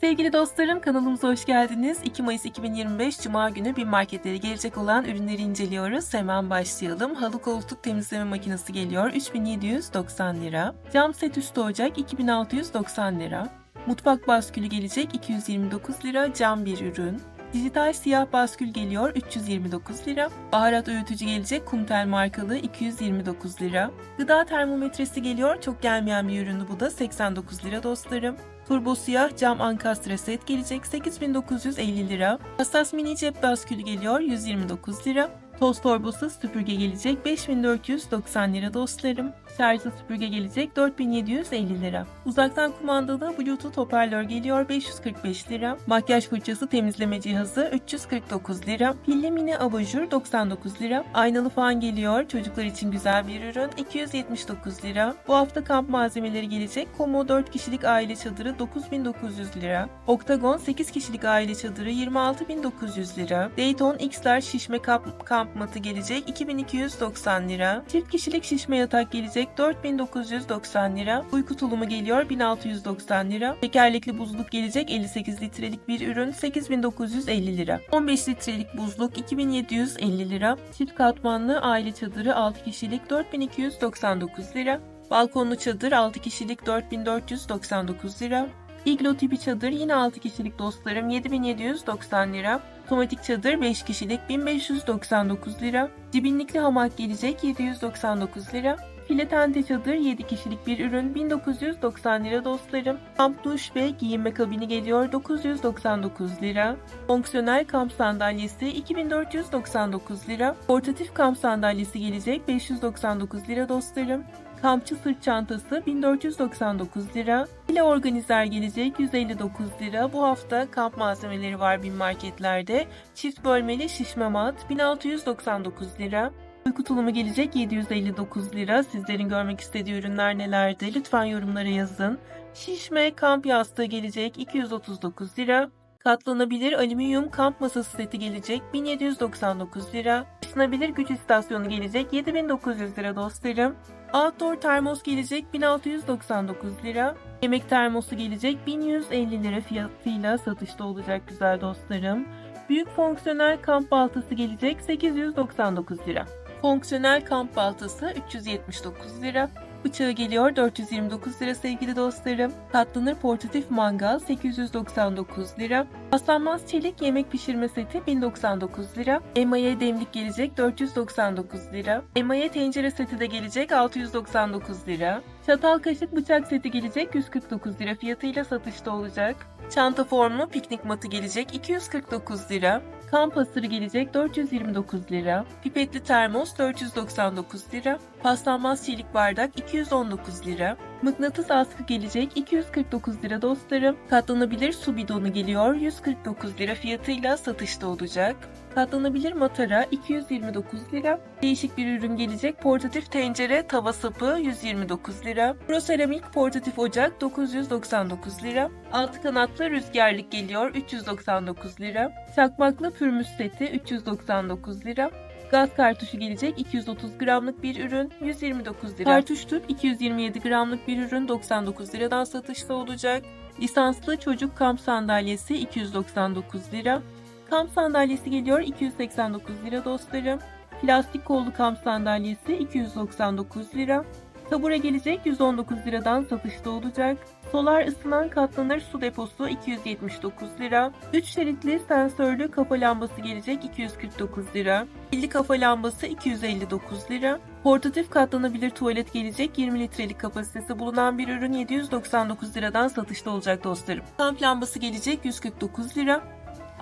Sevgili dostlarım kanalımıza hoş geldiniz. 2 Mayıs 2025 Cuma günü bir marketlere gelecek olan ürünleri inceliyoruz. Hemen başlayalım. Halı koltuk temizleme makinesi geliyor 3790 lira. Cam set üstü ocak 2690 lira. Mutfak baskülü gelecek 229 lira cam bir ürün. Dijital siyah baskül geliyor 329 lira. Baharat öğütücü gelecek Kumtel markalı 229 lira. Gıda termometresi geliyor. Çok gelmeyen bir ürünü bu da 89 lira dostlarım. Turbo siyah cam ankastre set gelecek 8950 lira. Hassas mini cep baskülü geliyor 129 lira. Toz torbası süpürge gelecek 5490 lira dostlarım. Şarjlı süpürge gelecek 4750 lira. Uzaktan kumandalı Bluetooth hoparlör geliyor 545 lira. Makyaj fırçası temizleme cihazı 349 lira. Pilli mini abajur 99 lira. Aynalı fan geliyor. Çocuklar için güzel bir ürün 279 lira. Bu hafta kamp malzemeleri gelecek. Komo 4 kişilik aile çadırı 9900 lira. Oktagon 8 kişilik aile çadırı 26900 lira. Dayton X'ler şişme kamp, kamp matı gelecek 2290 lira. Çift kişilik şişme yatak gelecek 4990 lira. Uyku tulumu geliyor 1690 lira. Tekerlekli buzluk gelecek 58 litrelik bir ürün 8950 lira. 15 litrelik buzluk 2750 lira. Çift katmanlı aile çadırı 6 kişilik 4299 lira. Balkonlu çadır 6 kişilik 4499 lira. İglo tipi çadır yine 6 kişilik dostlarım 7790 lira. Otomatik çadır 5 kişilik 1599 lira. Dibinlikli hamak gelecek 799 lira. File tente çadır 7 kişilik bir ürün 1990 lira dostlarım. Kamp duş ve giyinme kabini geliyor 999 lira. Fonksiyonel kamp sandalyesi 2499 lira. Portatif kamp sandalyesi gelecek 599 lira dostlarım. Kampçı sırt çantası 1499 lira. File organizer gelecek 159 lira. Bu hafta kamp malzemeleri var bin marketlerde. Çift bölmeli şişme mat 1699 lira. Uyku tulumu gelecek 759 lira. Sizlerin görmek istediği ürünler nelerdi? Lütfen yorumlara yazın. Şişme kamp yastığı gelecek 239 lira. Katlanabilir alüminyum kamp masası seti gelecek 1799 lira. Isınabilir güç istasyonu gelecek 7900 lira dostlarım. Outdoor termos gelecek 1699 lira. Yemek termosu gelecek 1150 lira fiyatıyla satışta olacak güzel dostlarım. Büyük fonksiyonel kamp baltası gelecek 899 lira. Fonksiyonel kamp baltası 379 lira. Bıçağı geliyor 429 lira sevgili dostlarım. Katlanır portatif mangal 899 lira. Paslanmaz çelik yemek pişirme seti 1099 lira. Emaye demlik gelecek 499 lira. Emaye tencere seti de gelecek 699 lira. Çatal kaşık bıçak seti gelecek 149 lira fiyatıyla satışta olacak. Çanta formlu piknik matı gelecek 249 lira. Kamp hasırı gelecek 429 lira. Pipetli termos 499 lira. Paslanmaz çelik bardak 219 lira. Mıknatıs askı gelecek 249 lira dostlarım. Katlanabilir su bidonu geliyor 149 lira fiyatıyla satışta olacak. Katlanabilir matara 229 lira. Değişik bir ürün gelecek portatif tencere tava sapı 129 lira. Pro seramik portatif ocak 999 lira. Altı kanatlı rüzgarlık geliyor 399 lira. Çakmaklı pürmüz seti 399 lira. Gaz kartuşu gelecek 230 gramlık bir ürün 129 lira. Kartuş tüp 227 gramlık bir ürün 99 liradan satışta olacak. Lisanslı çocuk kamp sandalyesi 299 lira. Kamp sandalyesi geliyor 289 lira dostlarım. Plastik kollu kamp sandalyesi 299 lira. Tabure gelecek 119 liradan satışta olacak. Solar ısınan katlanır su deposu 279 lira. 3 şeritli sensörlü kafa lambası gelecek 249 lira. Pilli kafa lambası 259 lira. Portatif katlanabilir tuvalet gelecek 20 litrelik kapasitesi bulunan bir ürün 799 liradan satışta olacak dostlarım. Kamp lambası gelecek 149 lira.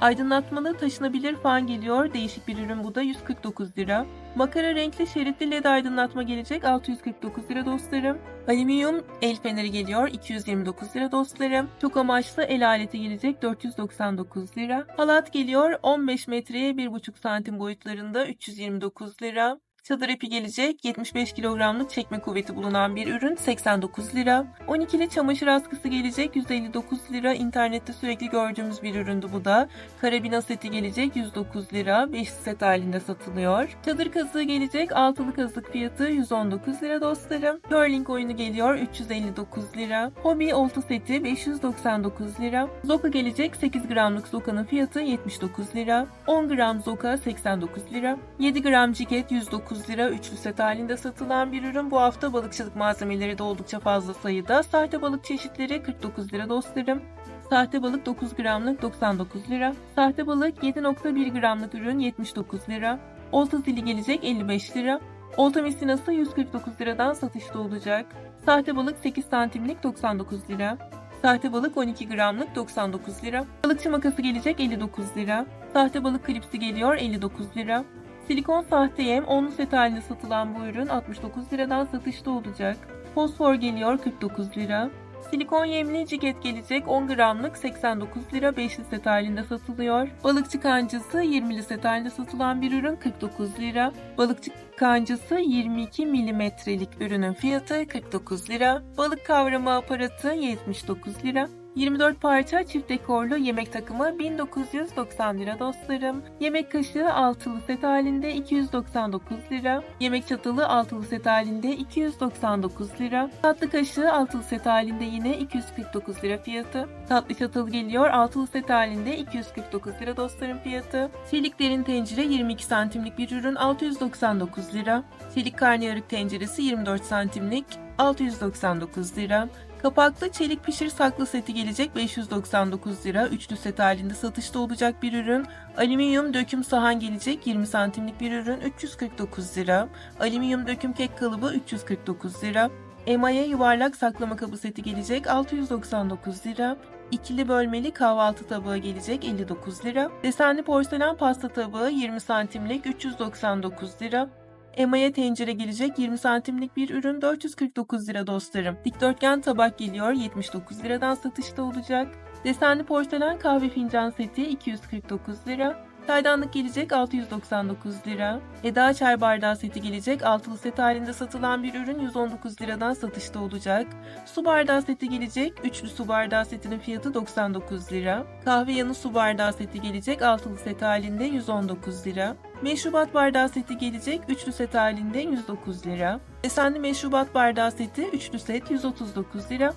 Aydınlatmalı taşınabilir fan geliyor. Değişik bir ürün bu da 149 lira. Makara renkli şeritli led aydınlatma gelecek 649 lira dostlarım. Alüminyum el feneri geliyor 229 lira dostlarım. Çok amaçlı el aleti gelecek 499 lira. Halat geliyor 15 metreye 1,5 santim boyutlarında 329 lira. Çadır ipi gelecek 75 kilogramlık çekme kuvveti bulunan bir ürün 89 lira. 12'li çamaşır askısı gelecek 159 lira. İnternette sürekli gördüğümüz bir üründü bu da. Karabina seti gelecek 109 lira. 5 set halinde satılıyor. Çadır kazığı gelecek. Altılı kazık fiyatı 119 lira dostlarım. Curling oyunu geliyor 359 lira. Hobi olta seti 599 lira. Zoka gelecek 8 gramlık zokanın fiyatı 79 lira. 10 gram zoka 89 lira. 7 gram ciket 109 lira. Üçlü set halinde satılan bir ürün. Bu hafta balıkçılık malzemeleri de oldukça fazla sayıda. Sahte balık çeşitleri 49 lira dostlarım. Sahte balık 9 gramlık 99 lira. Sahte balık 7.1 gramlık ürün 79 lira. Olta zili gelecek 55 lira. Olta misinası 149 liradan satışta olacak. Sahte balık 8 santimlik 99 lira. Sahte balık 12 gramlık 99 lira. Balıkçı makası gelecek 59 lira. Sahte balık klipsi geliyor 59 lira. Silikon sahte yem 10'lu set halinde satılan bu ürün 69 liradan satışta olacak. Fosfor geliyor 49 lira. Silikon yemli ciget gelecek 10 gramlık 89 lira 5'li set halinde satılıyor. Balıkçı kancası 20'li set halinde satılan bir ürün 49 lira. Balıkçı kancası 22 milimetrelik ürünün fiyatı 49 lira. Balık kavrama aparatı 79 lira. 24 parça çift dekorlu yemek takımı 1990 lira dostlarım. Yemek kaşığı altılı set halinde 299 lira. Yemek çatalı altılı set halinde 299 lira. Tatlı kaşığı altılı set halinde yine 249 lira fiyatı. Tatlı çatalı geliyor altılı set halinde 249 lira dostlarım fiyatı. Çelik derin tencere 22 santimlik bir ürün 699 lira. Çelik karnıyarık tenceresi 24 santimlik 699 lira. Kapaklı çelik pişir saklı seti gelecek 599 lira. Üçlü set halinde satışta olacak bir ürün. Alüminyum döküm sahan gelecek 20 santimlik bir ürün 349 lira. Alüminyum döküm kek kalıbı 349 lira. Emaye yuvarlak saklama kabı seti gelecek 699 lira. İkili bölmeli kahvaltı tabağı gelecek 59 lira. Desenli porselen pasta tabağı 20 santimlik 399 lira. Emaye tencere gelecek 20 santimlik bir ürün 449 lira dostlarım. Dikdörtgen tabak geliyor 79 liradan satışta olacak. Desenli porselen kahve fincan seti 249 lira. Çaydanlık gelecek 699 lira. Eda çay bardağı seti gelecek. Altılı set halinde satılan bir ürün 119 liradan satışta olacak. Su bardağı seti gelecek. Üçlü su bardağı setinin fiyatı 99 lira. Kahve yanı su bardağı seti gelecek. Altılı set halinde 119 lira. Meşrubat bardağı seti gelecek. Üçlü set halinde 109 lira. Desenli meşrubat bardağı seti üçlü set 139 lira.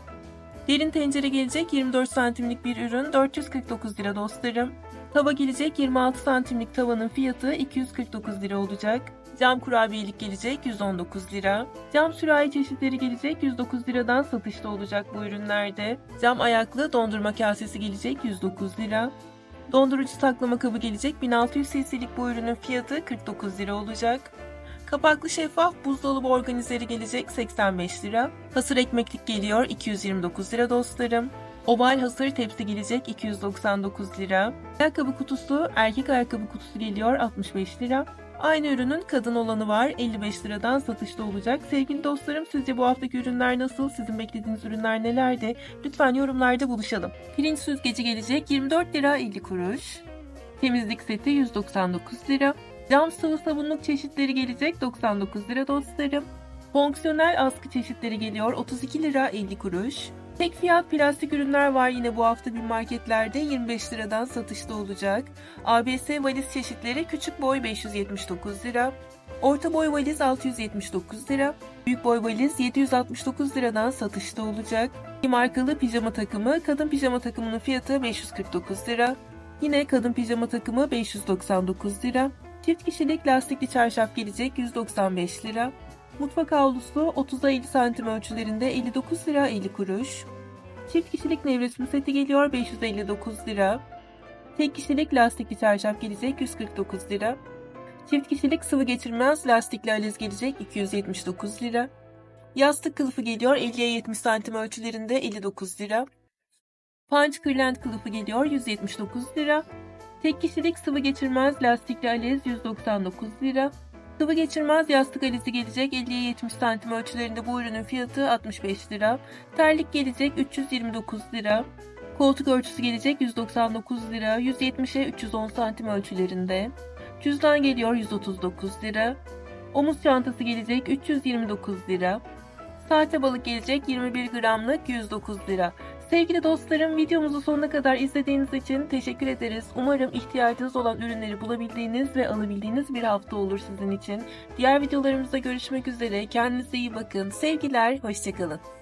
Derin tencere gelecek 24 santimlik bir ürün 449 lira dostlarım. Tava gelecek 26 santimlik tavanın fiyatı 249 lira olacak. Cam kurabiyelik gelecek 119 lira. Cam sürahi çeşitleri gelecek 109 liradan satışta olacak bu ürünlerde. Cam ayaklı dondurma kasesi gelecek 109 lira. Dondurucu saklama kabı gelecek 1600 cc'lik bu ürünün fiyatı 49 lira olacak. Kapaklı şeffaf buzdolabı organizeri gelecek 85 lira. Hasır ekmeklik geliyor 229 lira dostlarım. Oval hasır tepsi gelecek 299 lira. Ayakkabı kutusu, erkek ayakkabı kutusu geliyor 65 lira. Aynı ürünün kadın olanı var 55 liradan satışta olacak. Sevgili dostlarım sizce bu haftaki ürünler nasıl? Sizin beklediğiniz ürünler nelerdi? Lütfen yorumlarda buluşalım. Pirinç süzgeci gelecek 24 lira 50 kuruş. Temizlik seti 199 lira. Cam sıvı sabunluk çeşitleri gelecek 99 lira dostlarım. Fonksiyonel askı çeşitleri geliyor 32 lira 50 kuruş. Tek fiyat plastik ürünler var yine bu hafta bir marketlerde 25 liradan satışta olacak. ABS valiz çeşitleri küçük boy 579 lira. Orta boy valiz 679 lira. Büyük boy valiz 769 liradan satışta olacak. Markalı pijama takımı, kadın pijama takımının fiyatı 549 lira. Yine kadın pijama takımı 599 lira. Çift kişilik lastikli çarşaf gelecek 195 lira. Mutfak havlusu 30'a 50 santim ölçülerinde 59 lira 50 kuruş. Çift kişilik nevresim seti geliyor 559 lira. Tek kişilik lastikli çarşaf gelecek 149 lira. Çift kişilik sıvı geçirmez lastikli aliz gelecek 279 lira. Yastık kılıfı geliyor 50'ye 70 santim ölçülerinde 59 lira. Punch kırlent kılıfı geliyor 179 lira. Tek kişilik sıvı geçirmez lastikli aliz 199 lira. Sıvı geçirmez yastık alizi gelecek 50'ye 70 santim ölçülerinde bu ürünün fiyatı 65 lira. Terlik gelecek 329 lira. Koltuk örtüsü gelecek 199 lira. 170'e 310 santim ölçülerinde. Cüzdan geliyor 139 lira. Omuz çantası gelecek 329 lira. Sahte balık gelecek 21 gramlık 109 lira. Sevgili dostlarım videomuzu sonuna kadar izlediğiniz için teşekkür ederiz. Umarım ihtiyacınız olan ürünleri bulabildiğiniz ve alabildiğiniz bir hafta olur sizin için. Diğer videolarımızda görüşmek üzere. Kendinize iyi bakın. Sevgiler, hoşçakalın.